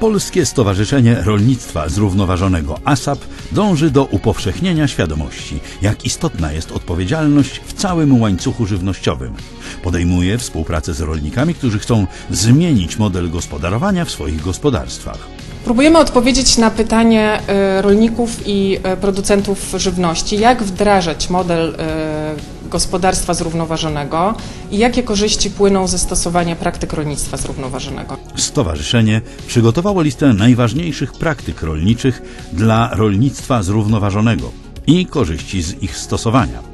Polskie Stowarzyszenie Rolnictwa Zrównoważonego ASAP dąży do upowszechnienia świadomości, jak istotna jest odpowiedzialność w całym łańcuchu żywnościowym. Podejmuje współpracę z rolnikami, którzy chcą zmienić model gospodarowania w swoich gospodarstwach. Próbujemy odpowiedzieć na pytanie e, rolników i e, producentów żywności, jak wdrażać model e, gospodarstwa zrównoważonego i jakie korzyści płyną ze stosowania praktyk rolnictwa zrównoważonego. Stowarzyszenie przygotowało listę najważniejszych praktyk rolniczych dla rolnictwa zrównoważonego i korzyści z ich stosowania.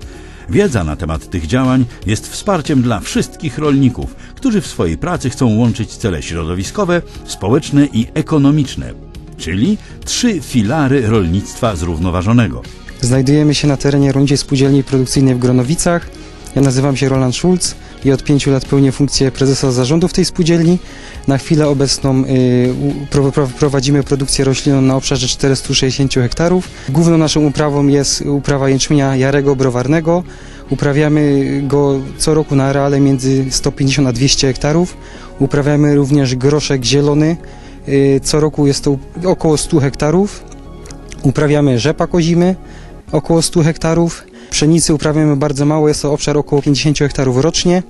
Wiedza na temat tych działań jest wsparciem dla wszystkich rolników, którzy w swojej pracy chcą łączyć cele środowiskowe, społeczne i ekonomiczne, czyli trzy filary rolnictwa zrównoważonego. Znajdujemy się na terenie Rolniczej Spółdzielni Produkcyjnej w Gronowicach. Ja nazywam się Roland Schulz i od pięciu lat pełnię funkcję prezesa zarządu w tej spółdzielni. Na chwilę obecną y, prowadzimy produkcję roślinną na obszarze 460 hektarów. Główną naszą uprawą jest uprawa jęczmienia jarego browarnego. Uprawiamy go co roku na areale między 150 a 200 hektarów. Uprawiamy również groszek zielony. Y, Co roku jest to około 100 hektarów. Uprawiamy rzepak ozimy, około 100 hektarów. Pszenicy uprawiamy bardzo mało, jest to obszar około 50 hektarów rocznie.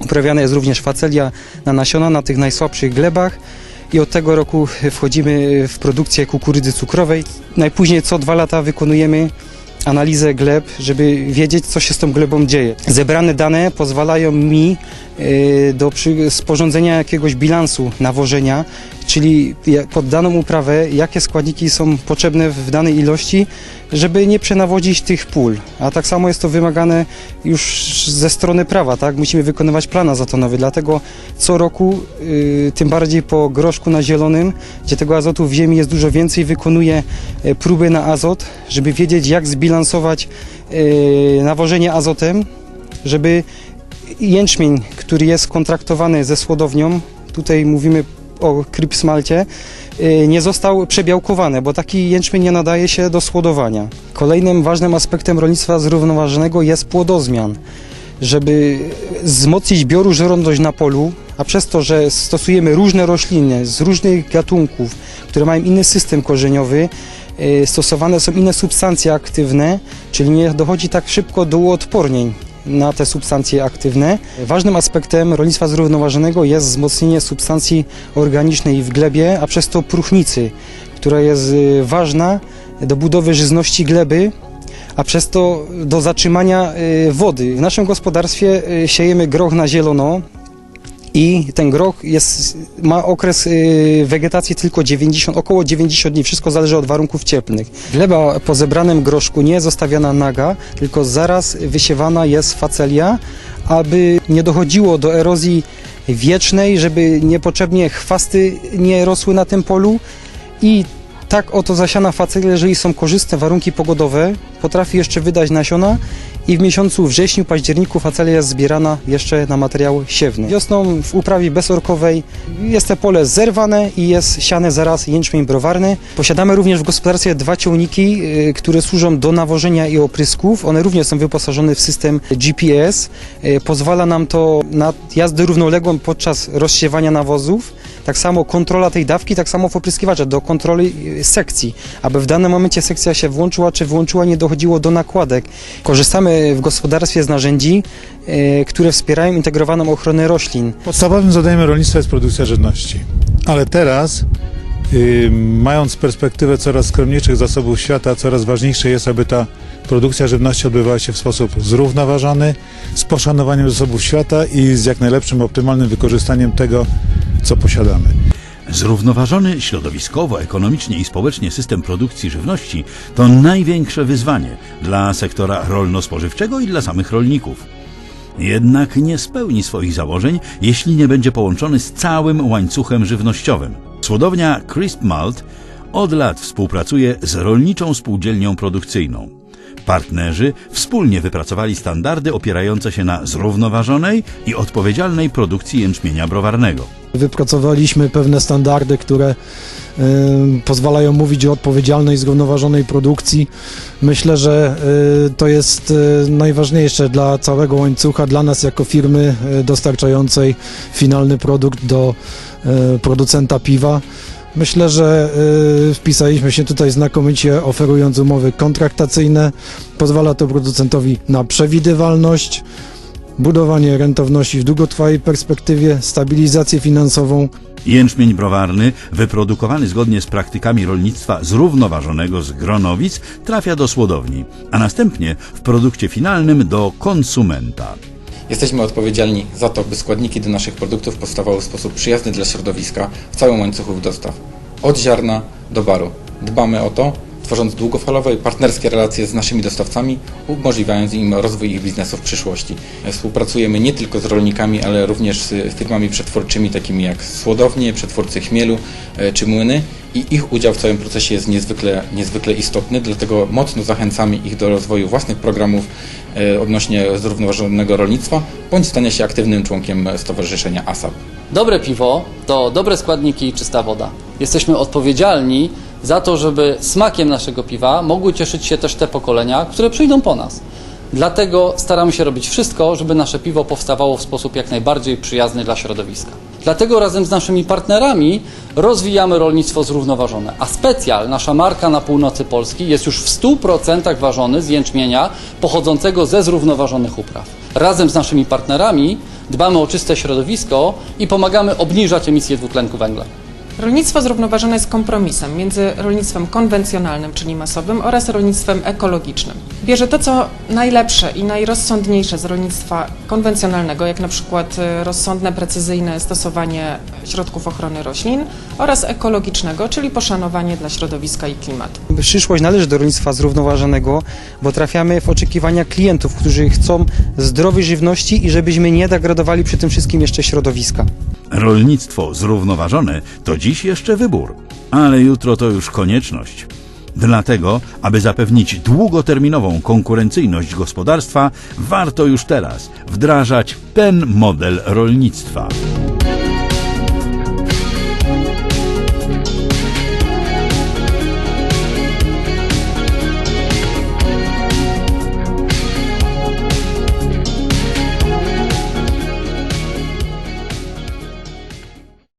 Uprawiana jest również facelia na nasiona na tych najsłabszych glebach i od tego roku wchodzimy w produkcję kukurydzy cukrowej. Najpóźniej co dwa lata wykonujemy analizę gleb, żeby wiedzieć, co się z tą glebą dzieje. Zebrane dane pozwalają mi do przy- sporządzenia jakiegoś bilansu nawożenia, czyli pod daną uprawę, jakie składniki są potrzebne w danej ilości, żeby nie przenawodzić tych pól. A tak samo jest to wymagane już ze strony prawa, tak? Musimy wykonywać plan azotonowy, dlatego co roku, y, tym bardziej po groszku na zielonym, gdzie tego azotu w ziemi jest dużo więcej, wykonuję e, próby na azot, żeby wiedzieć jak zbilansować nawożenie azotem, żeby jęczmień, który jest kontraktowany ze słodownią, tutaj mówimy o krypsmalcie, y, nie został przebiałkowany, bo taki jęczmień nie nadaje się do słodowania. Kolejnym ważnym aspektem rolnictwa zrównoważonego jest płodozmian. Żeby wzmocnić bioróżnorodność na polu, a przez to, że stosujemy różne rośliny z różnych gatunków, które mają inny system korzeniowy, y, stosowane są inne substancje aktywne, czyli nie dochodzi tak szybko do uodpornień na te substancje aktywne. Ważnym aspektem rolnictwa zrównoważonego jest wzmocnienie substancji organicznej w glebie, a przez to próchnicy, która jest y, ważna do budowy żyzności gleby, a przez to do zatrzymania y, wody. W naszym gospodarstwie y, siejemy groch na zielono i ten groch jest, ma okres y, wegetacji tylko 90, około 90 dni. Wszystko zależy od warunków cieplnych. Gleba po zebranym groszku nie jest zostawiana naga, tylko zaraz wysiewana jest facelia, aby nie dochodziło do erozji wiecznej, żeby niepotrzebnie chwasty nie rosły na tym polu i tak oto zasiana facelia, jeżeli są korzystne warunki pogodowe, potrafi jeszcze wydać nasiona i w miesiącu wrześniu, październiku facelia jest zbierana jeszcze na materiał siewny. Wiosną w uprawie bezorkowej jest to pole zerwane i jest siane zaraz jęczmień browarny. Posiadamy również w gospodarstwie dwa ciągniki, y, które służą do nawożenia i oprysków. One również są wyposażone w system GPS. Y, Pozwala nam to na jazdę równoległą podczas rozsiewania nawozów. Tak samo kontrola tej dawki, tak samo w opryskiwacza do kontroli y, sekcji, aby w danym momencie sekcja się włączyła czy wyłączyła, nie dochodziło do nakładek. Korzystamy w gospodarstwie z narzędzi, y, które wspierają integrowaną ochronę roślin. Podstawowym zadaniem rolnictwa jest produkcja żywności. Ale teraz, y, mając perspektywę coraz skromniejszych zasobów świata, coraz ważniejsze jest, aby ta produkcja żywności odbywała się w sposób zrównoważony, z poszanowaniem zasobów świata i z jak najlepszym, optymalnym wykorzystaniem tego, co posiadamy. Zrównoważony środowiskowo, ekonomicznie i społecznie system produkcji żywności to największe wyzwanie dla sektora rolno-spożywczego i dla samych rolników. Jednak nie spełni swoich założeń, jeśli nie będzie połączony z całym łańcuchem żywnościowym. Słodownia Crisp Malt od lat współpracuje z rolniczą spółdzielnią produkcyjną. Partnerzy wspólnie wypracowali standardy opierające się na zrównoważonej i odpowiedzialnej produkcji jęczmienia browarnego. Wypracowaliśmy pewne standardy, które e, pozwalają mówić o odpowiedzialnej, zrównoważonej produkcji. Myślę, że e, to jest e, najważniejsze dla całego łańcucha, dla nas jako firmy e, dostarczającej finalny produkt do e, producenta piwa. Myślę, że y, wpisaliśmy się tutaj znakomicie, oferując umowy kontraktacyjne. Pozwala to producentowi na przewidywalność, budowanie rentowności w długotrwałej perspektywie, stabilizację finansową. Jęczmień browarny, wyprodukowany zgodnie z praktykami rolnictwa zrównoważonego z gronowic, trafia do słodowni, a następnie w produkcie finalnym do konsumenta. Jesteśmy odpowiedzialni za to, by składniki do naszych produktów powstawały w sposób przyjazny dla środowiska w całym łańcuchu dostaw. Od ziarna do baru. Dbamy o to, tworząc długofalowe i partnerskie relacje z naszymi dostawcami, umożliwiając im rozwój ich biznesu w przyszłości. Współpracujemy nie tylko z rolnikami, ale również z firmami przetwórczymi takimi jak słodownie, przetwórcy chmielu e, czy młyny i ich udział w całym procesie jest niezwykle, niezwykle istotny, dlatego mocno zachęcamy ich do rozwoju własnych programów e, odnośnie zrównoważonego rolnictwa, bądź stania się aktywnym członkiem Stowarzyszenia ASAP. Dobre piwo to dobre składniki i czysta woda. Jesteśmy odpowiedzialni za to, żeby smakiem naszego piwa mogły cieszyć się też te pokolenia, które przyjdą po nas. Dlatego staramy się robić wszystko, żeby nasze piwo powstawało w sposób jak najbardziej przyjazny dla środowiska. Dlatego razem z naszymi partnerami rozwijamy rolnictwo zrównoważone. A specjal, nasza marka na północy Polski, jest już w 100% ważony z jęczmienia pochodzącego ze zrównoważonych upraw. Razem z naszymi partnerami dbamy o czyste środowisko i pomagamy obniżać emisję dwutlenku węgla. Rolnictwo zrównoważone jest kompromisem między rolnictwem konwencjonalnym, czyli masowym, oraz rolnictwem ekologicznym. Bierze to, co najlepsze i najrozsądniejsze z rolnictwa konwencjonalnego, jak na przykład e, rozsądne, precyzyjne stosowanie środków ochrony roślin, oraz ekologicznego, czyli poszanowanie dla środowiska i klimatu. Przyszłość należy do rolnictwa zrównoważonego, bo trafiamy w oczekiwania klientów, którzy chcą zdrowej żywności i żebyśmy nie degradowali przy tym wszystkim jeszcze środowiska. Rolnictwo zrównoważone to dziś jeszcze wybór, ale jutro to już konieczność. Dlatego, aby zapewnić długoterminową konkurencyjność gospodarstwa, warto już teraz wdrażać ten model rolnictwa.